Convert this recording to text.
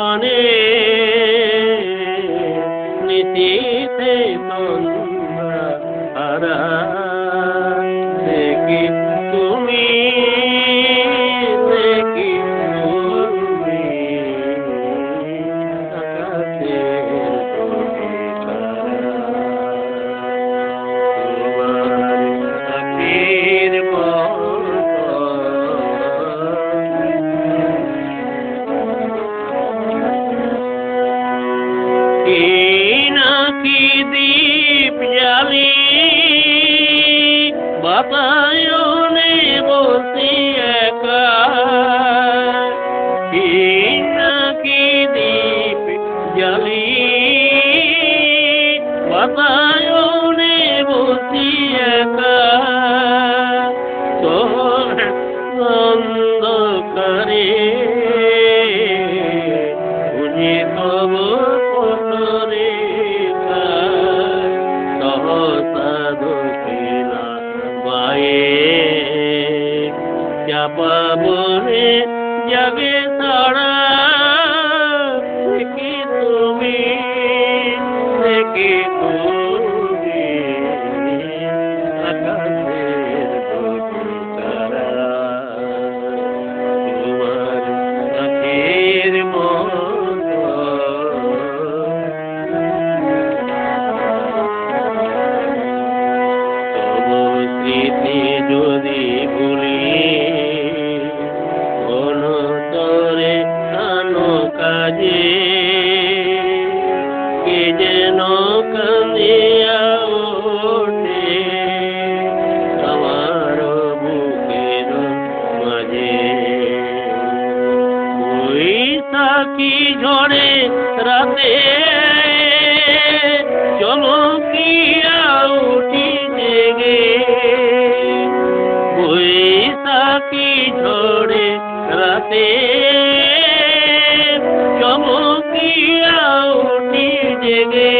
পানে নীতিতে সন্ধ্যা হারা নাকি দীপ জ্বালি বাতায়নে বসি একা কি নাকি দীপ জ্বালি চাপা যাবে জাগে কাজে কে যেন আমার মাঝে রাতে। চমকিয়া উঠি জেগে। বৈশাখী ঝড়ে রাতে। देवे